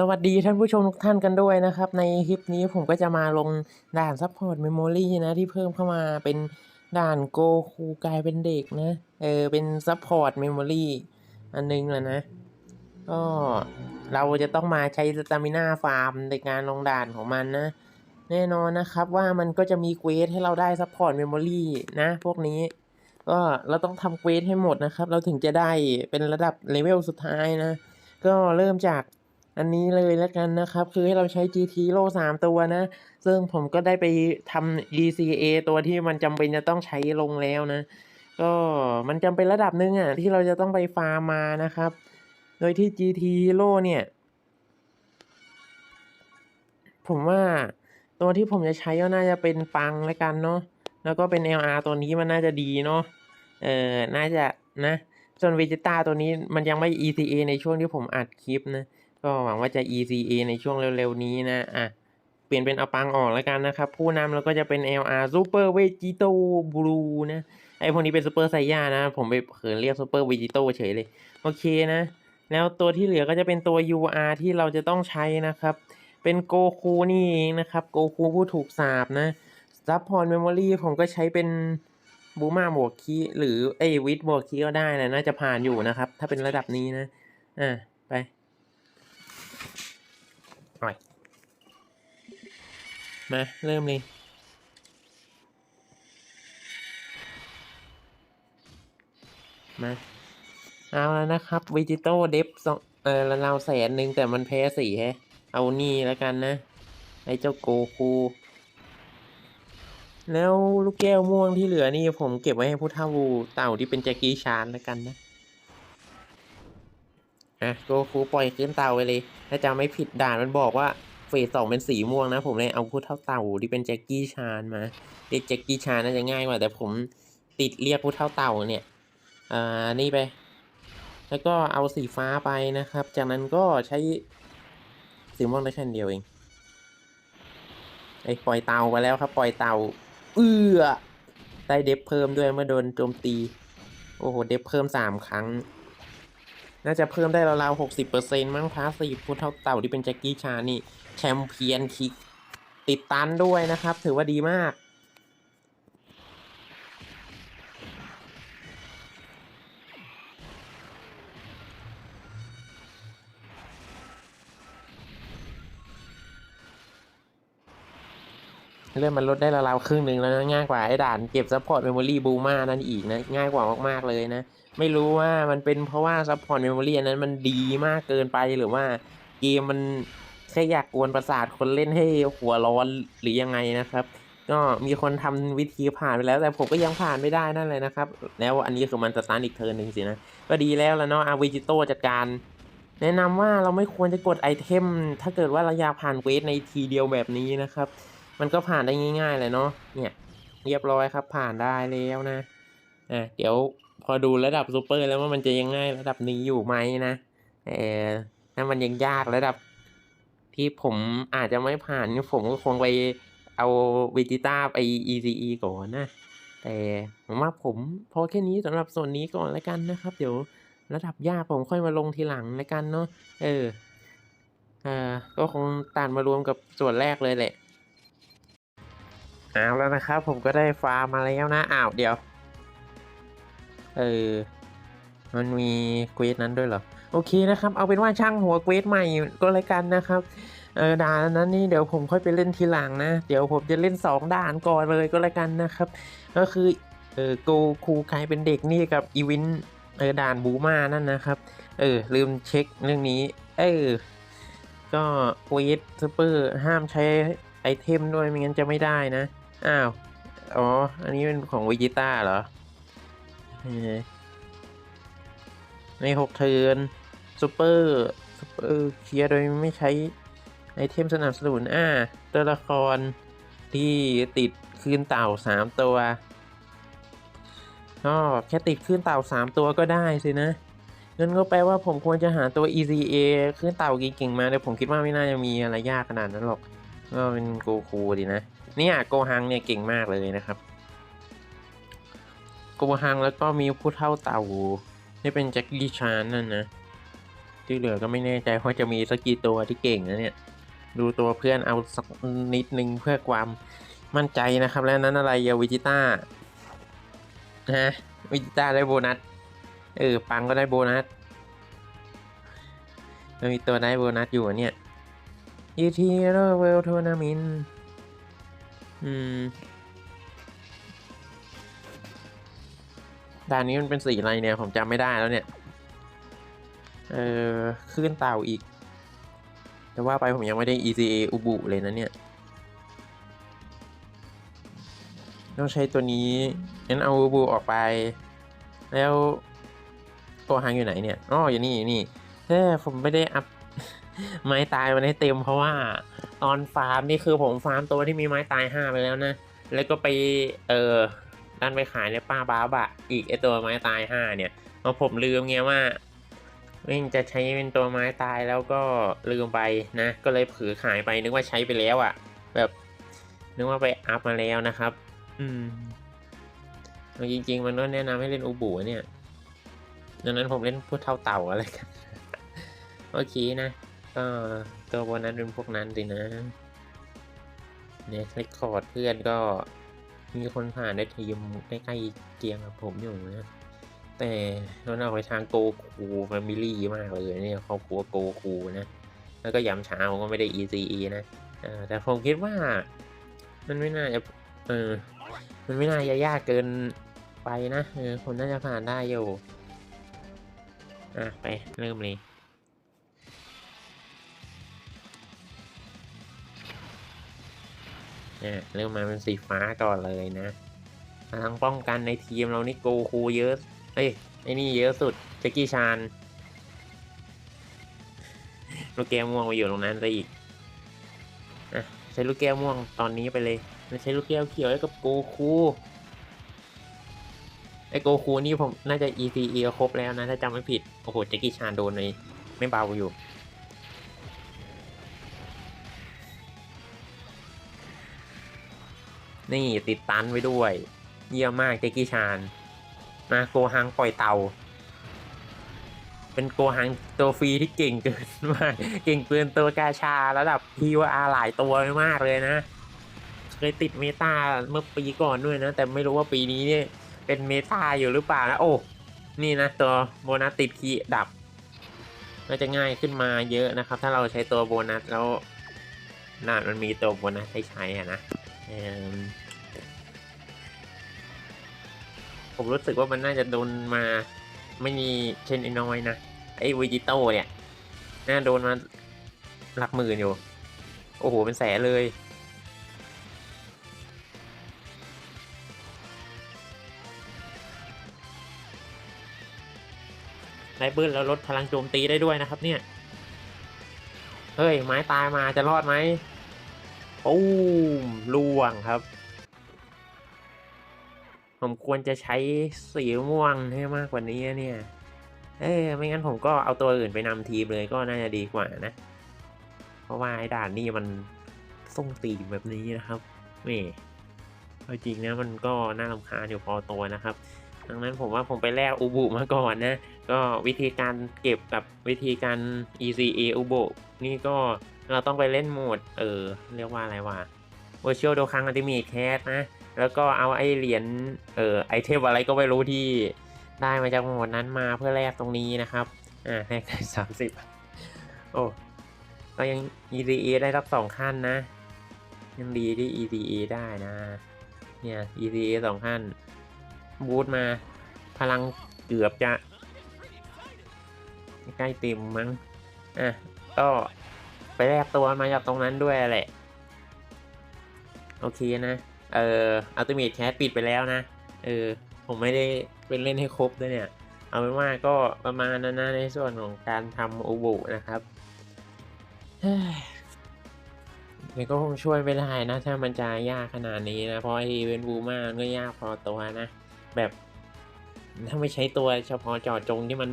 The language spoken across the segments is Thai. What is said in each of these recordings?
สวัสดีท่านผู้ชมทุกท่านกันด้วยนะครับ ในคลิปนี้ผมก็จะมาลงด่าน Support Memory นะที่เพิ่มเข้ามาเป็นด่านโกคูกลายเป็นเด็กนะเออเป็น Support Memory อันนึงแหละนะก็เราจะต้องมาใช้สตามิน่าฟาร์มในการลงด่านของมันนะ แน่นอนนะครับว่ามันก็จะมีเควสให้เราได้ Support Memory นะพวกนี้ก็เราต้องทำเควสให้หมดนะครับ เราถึงจะได้เป็นระดับเลเวลสุดท้ายนะ ก็เริ่มจาก อันนี้เลยแล้วกันนะครับ คือให้เราใช้ GT โลสามตัวนะ ซึ่งผมก็ได้ไปทำ ECA ตัวที่มันจำเป็นจะต้องใช้ลงแล้วนะ ก็มันจำเป็นระดับหนึ่งอะ ที่เราจะต้องไปฟาร์มมานะครับ โดยที่ GT โลเนี่ย ผมว่าตัวที่ผมจะใช้ก็น่าจะเป็นปังแล้วกันเนาะแล้วก็เป็น LR ตัวนี้มันน่าจะดีเนาะเออน่าจะนะส่วนเวจิต้าตัวนี้มันยังไม่ ECA ในช่วงที่ผมอัดคลิปนะ ก็หวังว่าจะ ECA ในช่วงเร็วๆนี้นะ อะ เปลี่ยนเป็นเอาปังออกแล้วกันนะครับ ผู้นำแล้วก็จะเป็น LR Super Vegito Blue นะ ไอพวกนี้เป็น Super Saiyan นะ ผมไปเขินเรียก Super Vegito เฉยเลย โอเคนะ แล้วตัวที่เหลือก็จะเป็นตัว UR ที่เราจะต้องใช้นะครับ เป็นโกคูนี่เองนะครับ โกคูผู้ถูกสาบนะซับพอร์ตเมมโมรีผมก็ใช้เป็นบูมาบวกคีหรือไอวิทบวกคีก็ได้นะ น่าจะผ่านอยู่นะครับ ถ้าเป็นระดับนี้นะ อะไป ปล่อย มา เริ่มเลยมาเอาแล้วนะครับวิจิโต้เดฟเออเราแสนหนึ่งแต่มันแพ้สี่แฮะ เอานี่แล้วกันนะ ไอ้เจ้าโกคู แล้วลูกแก้วม่วงที่เหลือนี่ผมเก็บไว้ให้ผู้เฒ่าเต่าที่เป็นแจ็คกี้ชานแล้วกันนะ อะโกคูปล่อยขึ้นเตาไปเลย ถ้าจำไม่ผิดด่านมันบอกว่าเฟสสองเป็นสีม่วงนะ ผมเลยเอาผู้เท่าเต่าที่เป็นแจ็คกี้ชานมาเรียกแจ็คกี้ชานน่าจะง่ายกว่า แต่ผมติดเรียกผู้เท่าเต่าเนี่ย อ่า นี่ไป แล้วก็เอาสีฟ้าไปนะครับ จากนั้นก็ใช้สีม่วงได้แค่เดียวเองไอ้ปล่อยเตาไปแล้วครับ ปล่อยเตาเอื้อได้เดฟเพิ่มด้วยเมื่อโดนโจมตี โอ้โห เดฟเพิ่มสามครั้ง น่าจะเพิ่มได้ราวๆหกสิบเปอร์เซ็นต์มั้งพาสีพูดเท่าเต่าที่เป็นแจ็คกี้ชานี่แชมเปี้ยนคิกติดตันด้วยนะครับ ถือว่าดีมาก เริ่มมันลดได้ราวๆครึ่งหนึ่งแล้วนะง่ายกว่าไอ้ด่านเก็บซัพพอร์ตเมมโมรี่บูมานั่นอีกนะง่ายกว่ามากๆเลยนะ ไม่รู้ว่ามันเป็นเพราะว่าซัพพอร์ตเมมโมรี่อันนั้นมันดีมากเกินไปหรือว่าเกมมันแค่อยากกวนประสาทคนเล่นให้หัวร้อนหรือยังไงนะครับ ก็มีคนทำวิธีผ่านไปแล้ว แต่ผมก็ยังผ่านไม่ได้นั่นเลยนะครับ แล้วอันนี้คือมันสตาร์ทอีกเทิร์นหนึ่งสินะก็ดีแล้วแล้วเนาะอาวิจิโตจัดการแนะนำว่าเราไม่ควรจะกดไอเทม ถ้าเกิดว่าเราอยากผ่านเวสในทีเดียวแบบนี้นะครับ มันก็ผ่านได้ง่ายๆเลยเนาะเนี่ยเรียบร้อยครับผ่านได้แล้วนะอะเดี๋ยวพอดูระดับซูเปอร์แล้วว่ามันจะยังง่ายระดับนี้อยู่ไหมนะเออถ้ามันยังยากระดับ ที่ผมอาจจะไม่ผ่านผมก็คงไปเอาวิจิต้าไป ECE ก่อนนะแต่ผมว่าผมพอแค่นี้สำหรับส่วนนี้ก่อนแล้วกันนะครับ เดี๋ยวระดับยากผมค่อยมาลงทีหลังแล้วกันเนาะเอออ่าก็คงตัดมารวมกับส่วนแรกเลยแหละ เอาแล้วนะครับผมก็ได้ฟาร์มมาแล้วนะอ้าวเดี๋ยว เออ มันมีเควสนั้นด้วยเหรอ โอเคนะครับ เอาเป็นว่าช่างหัวเควสใหม่ก็แล้วกันนะครับ เออด่านนั้นนี่เดี๋ยวผมค่อยไปเล่นทีหลังนะ เดี๋ยวผมจะเล่นสองด่านก่อนเลยก็แล้วกันนะครับ ก็คือเออโกคูใครเป็นเด็กนี่กับอีวินเออด่านบูมานั่นนะครับ เออ ลืมเช็คเรื่องนี้ เออ ก็เควสซูเปอร์ห้ามใช้ไอเทมด้วยไม่งั้นจะไม่ได้นะ อ้าว อ๋อ อันนี้เป็นของวิจิต้าเหรอในหกเทิร์นซูเปอร์ซูเปอร์เคลียร์โดยไม่ใช้ไอเทมสนับสนุนอ่าตัวละครที่ติดคืนเต่าสามตัวก็แค่ติดคืนเต่าสามตัวก็ได้สินะงั้นก็แปลว่าผมควรจะหาตัว ECA คืนเต่าเก่งๆมาแต่ผมคิดว่าไม่น่าจะมีอะไรยากขนาดนั้นหรอก ก็เป็นโกคูดีนะ เนี่ยโกฮังเนี่ยเก่งมากเลยนะครับ โกฮังแล้วก็มีผู้เท่าเต่าที่เป็นแจ็คกี้ชานนั่นนะ ที่เหลือก็ไม่แน่ใจว่าจะมีสักกี่ตัวที่เก่งนะเนี่ย ดูตัวเพื่อนเอาสักนิดนึงเพื่อความมั่นใจนะครับ แล้วนั้นอะไรยาวิจิต้าฮะวิจิต้าได้โบนัส เออ ปังก็ได้โบนัสมีตัวได้โบนัสอยู่เนี่ยยูทีโรเวลทัวร์นามิน อืมด่านนี้มันเป็นสีอะไรเนี่ย ผมจำไม่ได้แล้วเนี่ย เออขึ้นเต่าอีก แต่ว่าไปผมยังไม่ได้ ECA อุบุเลยนะเนี่ย ต้องใช้ตัวนี้ งั้นเอาอุบุออกไป แล้วตัวหางอยู่ไหนเนี่ย อ๋ออยู่นี่อยู่นี่แค่ผมไม่ได้อัพไม้ตายมันให้เต็มเพราะว่า ตอนฟาร์มนี่คือผมฟาร์มตัวที่มีไม้ตายห้าไปแล้วนะ แล้วก็ไปเออดันไปขายในป้าบ้าบะ อีกไอตัวไม้ตายห้าเนี่ยเพราผมลืมไงว่าวิ่งจะใช้เป็นตัวไม้ตายแล้วก็ลืมไปนะ ก็เลยเผือขายไปนึกว่าใช้ไปแล้วอะ่ะ แบบนึกว่าไปอัพมาแล้วนะครับ อืมเอาจริง ๆ มันก็แนะนำให้เล่นอูบูเนี่ยดังนั้นผมเล่นพูดเท่าเต่าอะไรกัน โอเคนะ ก็ตัวโบนัสเป็นพวกนั้นสินะเนี่ยเรคคอร์ดเพื่อนก็มีคนผ่านได้ทีมใกล้ๆเกียงกับผมอยู่นะ แต่เราเอาไปทางโกคูแฟมิลี่มากเลยเนี่ยครอบครัวโกคูนะ แล้วก็ยำเช้าก็ไม่ได้ ECE นะแต่ผมคิดว่า มันไม่น่าจะเออมันไม่น่าจะยากเกินไปนะเออคนน่าจะผ่านได้อยู่ อะ ไป เริ่มเลย เนี่ยเริ่มมาเป็นสีฟ้าก่อนเลยนะพลังป้องกันในทีมเรานี่โกคูเยอะ เอ้ยไอ้นี่เยอะสุดแจ็กกี้ชานลูกแก้วม่วงมาอยู่ตรงนั้นซะอีกอะใช้ลูกแก้วม่วงตอนนี้ไปเลยม่ใช้ลูกแก้วเขียวให้กับโกคูไอโกคูนี่ผมน่าจะ ECE ครบแล้วนะ ถ้าจำไม่ผิด โอ้โหแจ็กกี้ชานโดนเลยไม่เบาอยู่ นี่ติดตันไว้ด้วย เยี่ยมมากแจ็กกี้ชานมาโกฮังปล่อยเตา เป็นโกฮังตัวฟรีที่เก่งเกินมาก เก่งเกินตัวกาชาระดับพีวอาหลายตัวมากเลยนะ เคยติดเมตาเมื่อปีก่อนด้วยนะ แต่ไม่รู้ว่าปีนี้เนี่ยเป็นเมตาอยู่หรือเปล่านะโอ้ นี่นะตัวโบนัสติดคีดับก็จะง่ายขึ้นมาเยอะนะครับ ถ้าเราใช้ตัวโบนัสแล้วน่ามันมีตัวโบนัสให้ใช้อะนะ เอิ่มผมรู้สึกว่ามันน่าจะโดนมาไม่มีเชนไอน้อยนะ ไอ้วิจิโต้เนี่ย น่าโดนมาหลักหมื่นอยู่ โอ้โห เป็นแสนเลย ไลเบิร์แล้วลดพลังโจมตีได้ด้วยนะครับเนี่ย เฮ้ย ไม้ตายมาจะรอดไหม ปูมล่วงครับ ผมควรจะใช้สีม่วงให้มากกว่านี้เนี่ย เอ้ยไม่งั้นผมก็เอาตัวอื่นไปนำทีมเลยก็น่าจะดีกว่านะ เพราะว่าไอ้ด่านนี่มันส่งตีแบบนี้นะครับนี่เอาจริงนะมันก็น่ารำคาญอยู่พอตัวนะครับ ดังนั้นผมว่าผมไปแลกอุบุมาก่อนนะ ก็วิธีการเก็บกับวิธีการ ECA อุบุนี่ก็ เราต้องไปเล่นโหมด เออ เรียกว่าอะไรวะ Virtual d o k a n Ultimate Cat นะ แล้วก็เอาไอเหรียญเออไอเทมอะไรก็ไม่รู้ที่ได้มาจากโหมดนั้นมาเพื่อแลกตรงนี้นะครับ อ่าแลกได้สามสิบโอ้ก็ยัง ECA ได้รับสองขั้นนะ ยังดีที่ ECA ได้นะ เนี่ย ECA สองขั้น บูทมา พลังเกือบจะ ใกล้เต็มมั้ง อะ ก็ ไปแลกตัวมาจากตรงนั้นด้วยแหละ โอเคนะ เอออัลติเมทแคสปิดไปแล้วนะ เออ ผมไม่ได้เป็นเล่นให้ครบด้วยเนี่ย เอาเป็นว่าก็ประมาณนั้นนะในส่วนของการทำอูบุนะครับเฮ้ยเดี๋ยก็คงช่วยไม่ได้นะ ถ้ามันจะยากขนาดนี้นะ เพราะไอเวนบูมามันก็ยากพอตัวนะ แบบถ้าไม่ใช้ตัวเฉพาะจาะจงที่มัน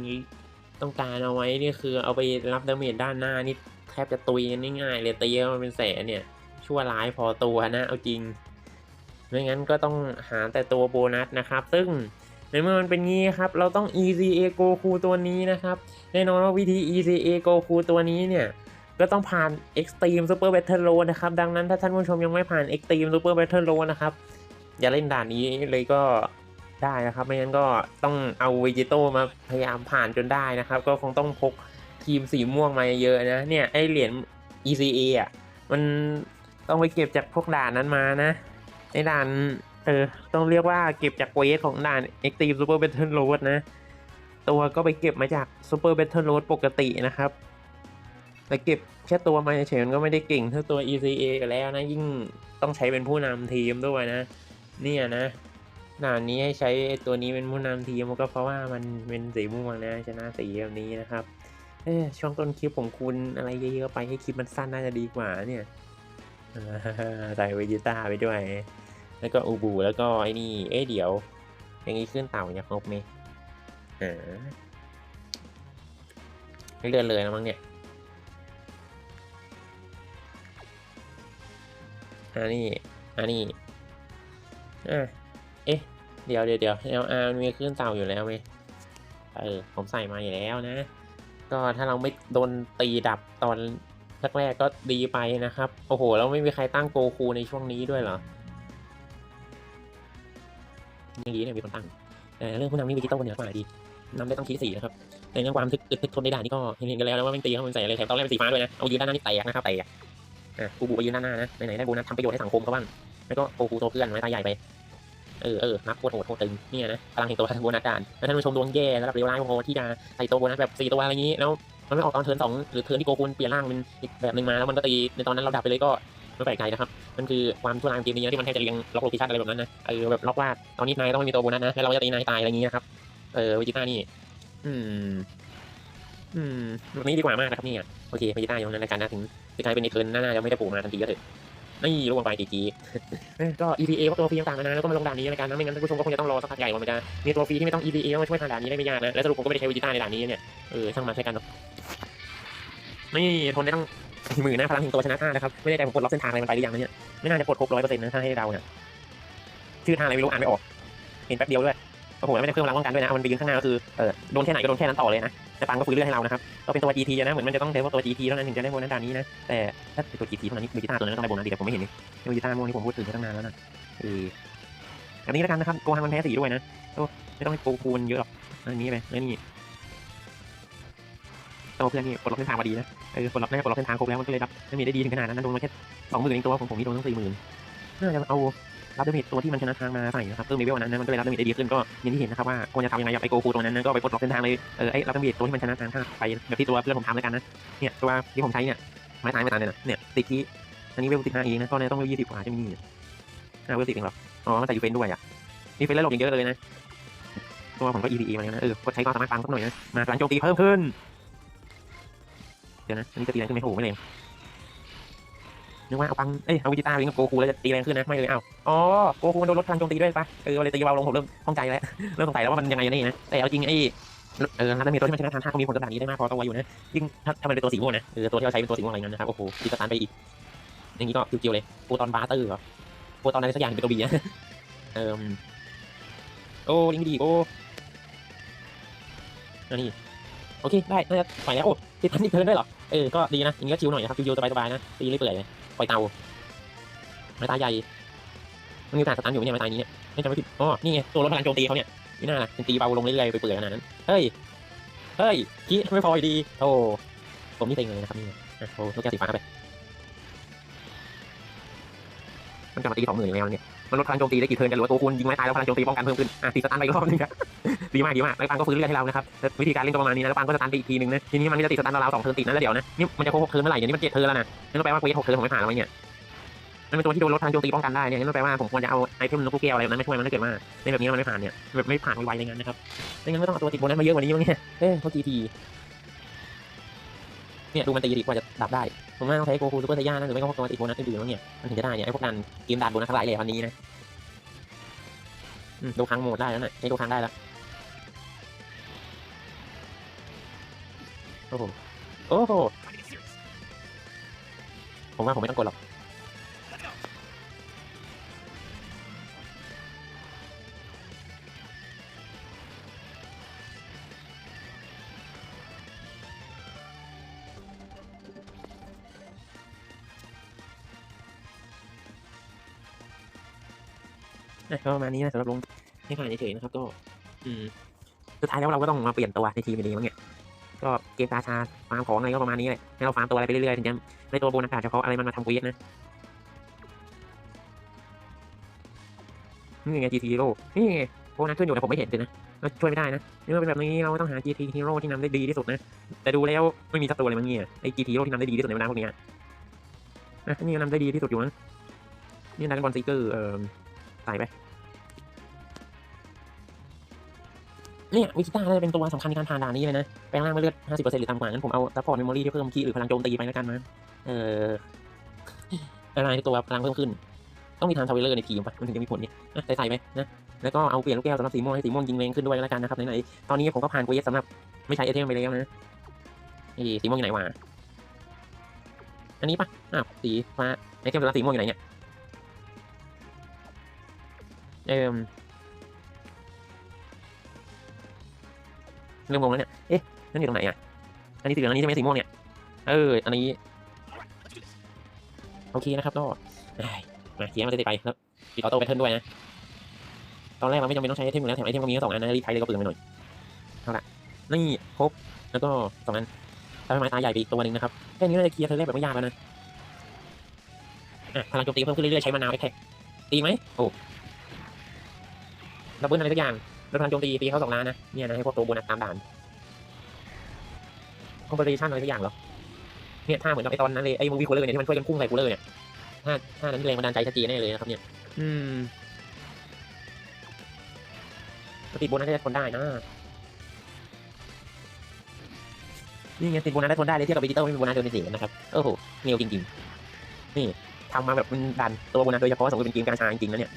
ต้องการเอาไว้นี่คือเอาไปรับดาเมจด้านหน้านี่ แทบจะตุยกันง่ายๆเลยตีแล้วมันเป็นแสนเนี่ย ชั่วร้ายพอตัวนะเอาจริงไม่งั้นก็ต้องหาแต่ตัวโบนัสนะครับ ซึ่งในเมื่อมันเป็นงี้ครับ เราต้อง ECA Goku ตัวนี้นะครับ แน่นอนว่าวิธี ECA Goku ตัวนี้เนี่ยก็ต้องผ่าน Extreme Super Battle Road นะครับ ดังนั้นถ้าท่านผู้ชมยังไม่ผ่าน Extreme Super Battle Road นะครับ อย่าเล่นด่านนี้เลยก็ได้นะครับ ไม่งั้นก็ต้องเอาเวจิโตมาพยายามผ่านจนได้นะครับ ก็คงต้องพก ทีมสีม่วงมาเยอะนะเนี่ยไอเหรียญ ECA อะมันต้องไปเก็บจากพวกด่านนั้นมานะในด่านเออต้องเรียกว่าเก็บจากเวสของด่าน Extreme Super Battle Road นะ ตัวก็ไปเก็บมาจาก Super Battle Road ปกตินะครับแต่เก็บแค่ตัวมาเฉยมันก็ไม่ได้เก่งเท่าตัว ECA กันแล้วนะ ยิ่งต้องใช้เป็นผู้นำทีมด้วยนะ เนี่ยนะด่านนี้ให้ใช้ตัวนี้เป็นผู้นำทีมก็เพราะว่ามันเป็นสีม่วงนะชนะสีแบบนี้นะครับ เออช่วงต้นคลิปของคุณอะไรเยอะๆไปให้คลิปมันสั้นน่าจะดีกว่าเนี่ยใส่เวจิต้าไปด้วย แล้วก็อูบูแล้วก็ไอ้นี่ เอ๊เดี๋ยว อย่างนี้ขึ้นเต่าจะครบไหมอ่าเลื่อนเลยนะมั้งเนี่ยอันนี้อันนี้อะเอ๊ะ เดี๋ยวเดี๋ยวเดี๋ยว LR มันมีขึ้นเต่าอยู่แล้วไหมเออ ผมใส่มาอยู่แล้วนะ ก็ถ้าเราไม่โดนตีดับตอนแรกๆก็ดีไปนะครับ โอ้โห แล้วไม่มีใครตั้งโกคูในช่วงนี้ด้วยเหรออย่างนี้เนี่ยมีคนตั้งแต่เรื่องผู้นำนี่วิจิต้องคนเหนือกว่าดีนำได้ต้องชี้สี่นะครับในเรื่องความทึกอึดทึกทนในด่านนี่ก็เห็นกันแล้วนะว่ามันตีเข้ามันใส่อะไรแถมตอนแรกเป็นสีฟ้าด้วยนะเอายืนด้านหน้านี่แตกนะครับแตกอะกูบูไปยืนด้านหน้านะไหนๆได้โบนัสทำประโยชน์ให้สังคมเขาบ้างแล้วก็โกคูโตเพื่อนไว้ตาใหญ่ไป เออเออนับโคตรโหดโคตรตึงเนี่ยนะพลังแห่งตัวโบนัสด่านแล้วท่านผู้ชมดวงแย่ระดับเลวร้ายพอที่จะใส่ตัวโบนัสแบบสี่ตัวอะไรอย่างนี้แล้วมันไม่ออกตอนเทิร์นสองหรือเทิร์นที่โกคูนเปลี่ยนร่างเป็นอีกแบบหนึ่งมาแล้วมันก็ตีในตอนนั้นเราดับไปเลยก็ไม่แปลกใจนะครับ มันคือความชั่วร้ายของเกมนี้นะที่มันแทบจะเรียงล็อกโลเคชั่นอะไรแบบนั้นนะเออแบบล็อกว่าตอนนี้นายต้องไม่มีตัวโบนัสนะแล้วเราจะตีนายตายอะไรอย่างนี้นะครับเออวิจิต้านี่ อืม อืมแบบนี้ดีกว่ามากนะครับเนี่ยโอเควิจิต้าอยู่ในรายการนะถึงจะกลายเป็นในเทิร์นหน้าๆจะไม่ได้ปลูกมาทันทีก็เถอะ นี่ลงไปกี่กีเอ้ยก็ EPA ก็ตัวฟรีต่างๆนานาแล้วก็มาลงด่านนี้ในการนั้นไม่งั้นท่านผู้ชมก็คงจะต้องรอสักพักใหญ่กว่ามันจะมีตัวฟรีที่ไม่ต้อง EPA มาช่วยทางด่านนี้ได้ไม่ยากนะและสรุปผมก็ไม่ได้ใช้วิจิต้าในด่านนี้เนี่ยเออช่างมันใช้กันเนาะนี่ทนได้ตั้งหมื่นนะพลังแห่งตัวชนะห้านะครับไม่ได้ใจผมกดล็อกเส้นทางอะไรมันไปหรือยังนะเนี่ยไม่น่าจะกดครบร้อยเปอร์เซ็นต์นะถ้าให้เราเนี่ยชื่อทางอะไรไม่รู้อ่านไม่ออก เห็นแป๊บเดียวด้วยโอ้โหแล้วไม่ได้เพิ่มพลังป้องกันด้วยนะเอามันไปยืนข้างหน้าก็คือเออโดนแค่ไหนก็โดนแค่นั้นต่อเลยนะ แต่ปังก็ฟื้นเรื่อยให้เรานะครับก็เป็นตัว GT นะเหมือนมันจะต้องใช้พวกตัว GT เท่านั้นถึงจะได้โบนัสด่านนี้นะแต่ถ้าเป็นตัว GT เท่านั้นนี่วิจิต้าตัวนั้นต้องได้โบนัสดีแต่ผมไม่เห็นนี่วิจิต้าโมนี่ผมพูดถึงมาตั้งนานแล้วนะเออแบบนี้แล้วกันนะครับโกฮังมันแพ้สีด้วยนะโอ้ไม่ต้องให้โกคูณเยอะหรอกอันนี้ไปแล้วนี่ตัวเพื่อนนี่ปลดล็อกเส้นทางมาดีนะเออปลดล็อกได้ปลดล็อกเส้นทางครบแล้วมันก็เลยรับไม่มีได้ดีถึงขนาดนั้นโดนมาแค่สองหมื่นเองตัวของผมนี่โดนตั้งสี่หมื่นน่าจะเอา รับดาเมจตัวที่มันชนะทางมาใส่นะครับเพิ่มเลเวลนั้นนะมันก็เลยรับดาเมจได้ดีขึ้นก็อย่างที่เห็นนะครับว่าควรจะทำยังไงอย่าไปโกคูตรงนั้นนะก็ไปปลดล็อกเส้นทางเลยเออไอ้รับดาเมจตัวที่มันชนะทางไปแบบที่ตัวเพื่อนผมทำแล้วกันนะเนี่ยตัวที่ผมใช้เนี่ยไม้ตายไม่ตายเลยนะเนี่ยติดที่อันนี้เวลติดห้าเองนะก็เลยต้องเวลยี่สิบกว่าใช่ไหมนี่อ่าเวลสิบเองหรออ๋อมันใส่ยูเฟนด้วยอะมีเฟนแล้วหลบอย่างเยอะเลยนะตัวผมก็ EPE มาแล้วนะเออก็ใช้ความสามารถฟังสักหน่อยนะมาพลังโจมตีเพิ่มขึ้นเดี๋ยวนะอันนี้จะตีแรขึ้นไหมโอ้โหไม่แรง นึกว่าเอาปัง เอ้ย เอาวิจิต้าลิงกับโกคูแล้วจะตีแรงขึ้นนะ ไม่เลยเอ้าอ๋อ โกคูมันโดนลดพลังโจมตีด้วยปะเออเลยตีเบาลงผมเริ่มข้องใจแล้ว เริ่มสงสัยแล้วว่ามันยังไงนี่นะ แต่เอาจริงไอ้เออถ้ามีตัวที่มันชนะทางท่าก็มีผลกับด่านนี้ได้มากพอตัวอยู่นะยิ่งถ้าถ้ามันเป็นตัวสีม่วงนะ เออ ตัวที่เราใช้เป็นตัวสีม่วงอะไรนั้นนะครับ โอ้โหตีสตาร์ไปอีก อย่างนี้ก็คิวๆเลยโปตอนบาร์เตอร์เหรอโปตอนอะไรสักอย่างเป็นตัวบีอะเออโอ้ลิงดีโอ้อันนี้โอเค ได้น่าจะไปแล้ว โอ้ติดพันอีกเทิร์นด้วยเหรอ เออ ก็ดีนะอย่างนี้ก็ชิวหน่อยนะครับชิวๆสบายๆนะตีเรื่อยๆเลย ปล่อยเตาไม้ตายใหญ่ มันมีการสตาร์ทอยู่เนี่ยไม้ตายนี้เนี่ยไม่จำไม่ผิดอ๋อนี่ไงตัวลดพลังโจมตีเขาเนี่ยนี่น่าละเป็นตีเบาลงเรื่อยๆไปเปื่อยขนาดนั้น เฮ้ย เฮ้ยกี้ไม่พออยู่ดีโอ้ผมนี่เต็งเลยนะครับนี่อะโอ้ลูกแก้วสีฟ้าไป มันกลับมาตีสองหมื่นแล้วเนี่ย มันลดพลังโจมตีได้กี่เทิร์นกันหรือว่าตัวคุณยิงไม้ตายแล้วพลังโจมตีป้องกันเพิ่มขึ้นอะตีสตันไปอีกรอบนึงครับดีมากดีมากแล้วปังก็ฟื้นเรื่อยให้เรานะครับวิธีการเล่นก็ประมาณนี้นะแล้วปังก็สตันไปอีกทีนึงนะทีนี้มันจะติดสตันเราสองเทิร์นติดนะแล้วเดี๋ยวนะนี่มันจะครบหกเทิร์นเมื่อไหร่เนี่ยนี่มันเจ็ดเทิร์นแล้วนะนั่นแปลว่าเควสหกเทิร์นผมไม่ผ่านแล้วเนี่ยมันเป็นตัวที่โดนลดพลังโจมตีป้องกันได้เนี่ยนั่นแปลว่าผมควรจะเอาไอเทมลูกแก้วอะไรนั้นไม่ช่วยมันถ้าเกิดว่าในแบบนี้มันไม่ผ่านเนี่ยแบบไม่ผ่านไวๆในงานนะครับไม่งั้นก็ต้องเอาตัวติดโบนัสมาเยอะกว่านี้มั้งเนี่ยเอ้ยเขาจีที เนี่ยดูมันตีดีกว่าจะดับได้ ผมว่าต้องใช้โกคูซูเปอร์ไซย่านะหรือไม่ก็พวกตัวติดโบนัสอื่นๆแล้วเนี่ยมันถึงจะได้เนี่ยไอ้พวกนั้นเกมดันโบนัสทั้งหลายเลยวันนี้นะดูครั้งโหมดได้แล้วนะใช้ดูครั้งได้แล้วโอ้โหโอ้โหผมว่าผมไม่ต้องกดหรอก นะก็ประมาณนี้นะสำหรับลงให้ผ่านเฉยๆนะครับ ก็ อืมสุดท้ายแล้วเราก็ต้องมาเปลี่ยนตัวในทีมอยู่ดีมั้งเนี่ยก็เกมกาชาฟาร์มของอะไรก็ประมาณนี้แหละให้เราฟาร์มตัวอะไรไปเรื่อยๆถึงจะได้ตัวโบนัสเฉพาะอะไรมันมาทำเควสนะนี่ไง GT Hero นี่ไงโบนัสขึ้นอยู่แต่ผมไม่เห็นเลยนะก็ช่วยไม่ได้นะนี่มันเป็นแบบนี้เราต้องหา GT Hero ที่นำได้ดีที่สุดนะ แต่ดูแล้วไม่มีสักตัวเลยมั้งเนี่ยไอ้ GT Hero ที่นำได้ดีที่สุดในเวลาพวกเนี้ยนะนี่ก็นำได้ดีที่สุดอยู่นะนี่ดันบอลซีเกอร์เอ่อ ใส่ไปเนี่ยวิกิต้าน่าจะเป็นตัวสำคัญในการผ่านด่านนี้เลยนะ แปลงร่างมาเลือด 50%หรือต่ำกว่างั้นผมเอาซัพพอร์ตเมมโมรี่ที่เพิ่มคีหรือพลังโจมตีไปแล้วกันนะเอออะไรตัวพลังเพิ่มขึ้น ต้องมีทางทาวเวลเลอร์ในทีมปะมันถึงจะมีผลเนี่นะใส่ใส่ไปนะ แล้วก็เอาเปลี่ยนลูกแก้วสำหรับสีม่วงให้สีม่วงยิงแรงขึ้นด้วยแล้วกันนะครับไหนๆตอนนี้ผมก็ผ่านเควสสำหรับไม่ใช้ไอเทมไปแล้วนะนี่สีม่วงอยู่ไหนวะอันนี้ปะอ้าวสีฟ้าไอเทมสำหรับสีม่วงอยู่ไหนเนี่ย เอิ่มเริ่มงงแล้วเนี่ย เอ๊ะ นั่นอยู่ตรงไหนอะ อันนี้สีเหลืองอันนี้ใช่ไหมสีม่วงเนี่ย เออ อันนี้ โอเคนะครับก็ได้มาเทียร์มาเตะไปแล้วปิดออโต้แพทเทิร์นด้วยนะ ตอนแรกเราไม่จำเป็นต้องใช้ไอเทมอยู่แล้วแถมไอเทมก็มีแค่สองอันนะรีบใช้เลยก็เปลืองไปหน่อยเอาละนี่ครบแล้วก็สองอันถ้าไม้ตาใหญ่ไปอีกตัวหนึ่งนะครับแค่นี้น่าจะเคลียร์เธอแรกแบบไม่ยากแล้วนะอะพลังโจมตีเพิ่มขึ้นเรื่อยๆใช้มะนาวแท็กตีไหมโอ้ ดับเบิลอะไรสักอย่างแล้วพลังโจมตีตีเขาสองล้านนะเนี่ยนะให้พวกตัวโบนัสตามด่านคอมเพลชันอะไรสักอย่างเหรอเนี่ยท่าเหมือนกับไอตอนนั้นเลยไอ้มูวี่คูลเลอร์เนี่ยที่มันช่วยกันพุ่งใส่คูลเลอร์เนี่ยท่าท่านั้นแรงบันดาลใจชัดเจนแน่เลยนะครับเนี่ย อืมติดโบนัสได้ทนได้นะนี่ไงติดโบนัสได้ทนได้เลยเทียบกับดิจิตอลไม่มีโบนัสเดินในสีนะครับโอ้โหเงียวจริงๆนี่ทำมาแบบมันดันตัวโบนัสโดยเฉพาะสมมติเป็นเกมการชาจริงๆนะเนี่ย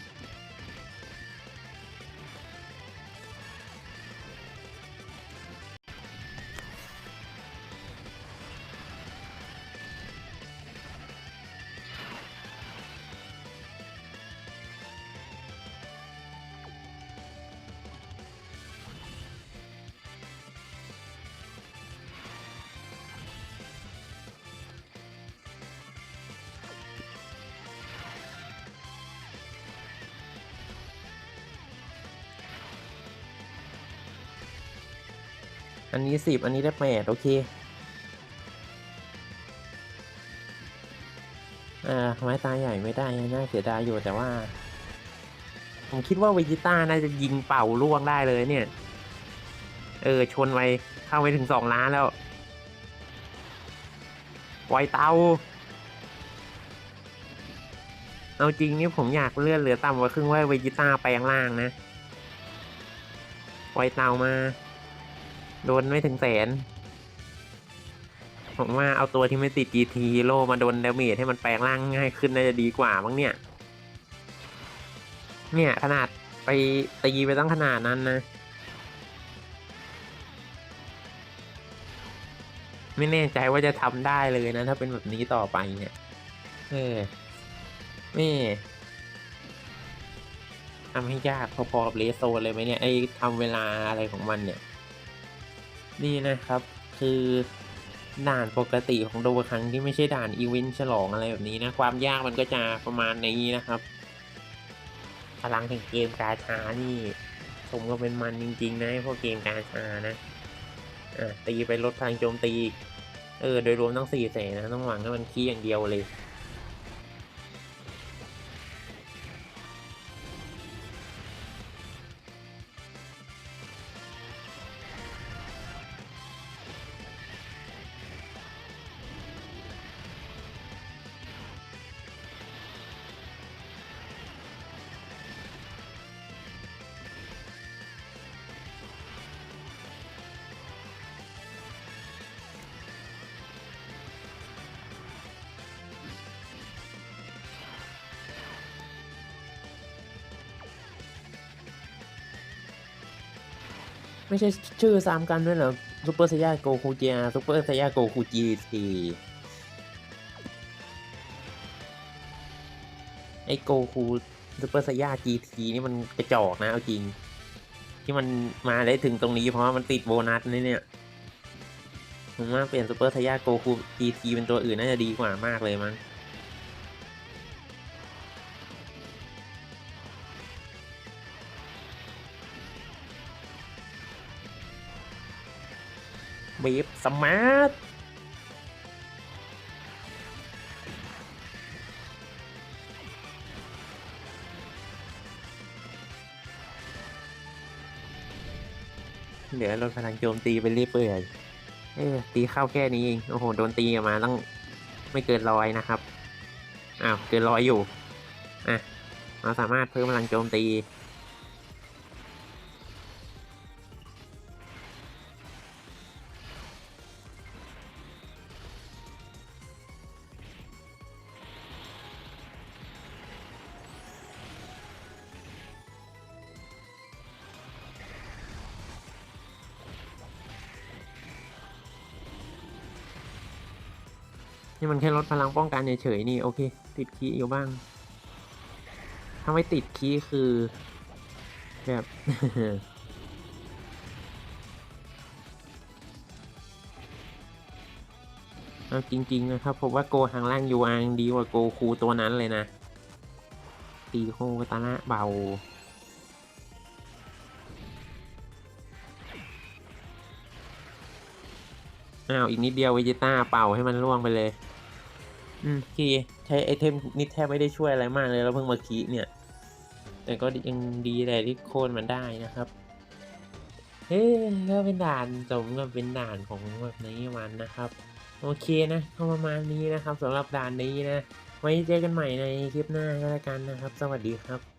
อันนี้สิบอันนี้ได้แปดโอเค อ่าไม้ตาใหญ่ไม่ได้ น่าเสียดายอยู่แต่ว่า ผมคิดว่าเวจิต้าน่าจะยิงเป่าล่วงได้เลยเนี่ย เออ ชนไปเข้าไปถึงสองล้านแล้วไวเตาเอาจริงนี่ผมอยากเลื่อนเหลือต่ำกว่าครึ่งว่าเวจิต้าแปลงล่างนะไวเตามา โดนไม่ถึงแสน ผมว่าเอาตัวที่ไม่ติด GT โลมาโดนดาเมจให้มันแปลงร่างง่ายขึ้นน่าจะดีกว่ามั้งเนี่ย เนี่ยขนาดไปตีไปตั้งขนาดนั้นนะ ไม่แน่ใจว่าจะทำได้เลยนะ ถ้าเป็นแบบนี้ต่อไปเนี่ย เออนี่ทำให้ยากพอๆกับเลสโซนเลยไหมเนี่ยไอ้ทำเวลาอะไรของมันเนี่ย นี่นะครับ คือด่านปกติของโดบครั้งที่ไม่ใช่ด่านอีเวนต์ฉลองอะไรแบบนี้นะ ความยากมันก็จะประมาณนี้นะครับ พลังแห่งเกมกาชานี่สมก็เป็นมันจริงๆนะพวกเกมกาชานะอะตีไปลดพลังโจมตี เออ โดยรวมต้องสี่แสนนะ ต้องหวังให้มันคีย์อย่างเดียวเลย ไม่ใช่ชื่อซ้ำกันด้วยเหรอซูเปอร์ไซย่าโกคูเจียซูเปอร์ไซย่าโกคูจีทีไอโกคูซูเปอร์ไซย่าจีทีนี่มันกระจอกนะเอาจริง ที่มันมาได้ถึงตรงนี้เพราะว่ามันติดโบนัสนี่เนี่ยผมว่าเปลี่ยนซูเปอร์ไซย่าโกคูจีทีเป็นตัวอื่นน่าจะดีกว่ามากเลยมั้ง เวฟสมาร์ทเหลือลดพลังโจมตีไปเรื่อยเปื่อยเออตีเข้าแค่นี้เองโอ้โห โดนตีออกมาต้องไม่เกินร้อยนะครับ อ้าว เกินร้อยอยู่ อะ เราสามารถเพิ่มพลังโจมตี นี่มันแค่ลดพลังป้องกันเฉยๆนี่โอเค ติดคีย์อยู่บ้าง ถ้าไม่ติดคีย์คือ แบบ เอาจริงๆนะครับผมว่าโกทางล่างยูอังดีกว่าโกคูตัวนั้นเลยนะ ตีโคตานะเบาอ้าวอีกนิดเดียวเวจิต้าเป่าให้มันล่วงไปเลย อืมคีใช้ไอเทมนิดแทบไม่ได้ช่วยอะไรมากเลยเราเพิ่งมาคีเนี่ย แต่ก็ยังดีแหละที่โค่นมันได้นะครับ เฮ้ยก็เป็นด่านสมกับเป็นด่านของแบบนี้มันนะครับ โอเคนะก็ประมาณนี้นะครับสำหรับด่านนี้นะ ไว้เจอกันใหม่ในคลิปหน้าก็แล้วกันนะครับ สวัสดีครับ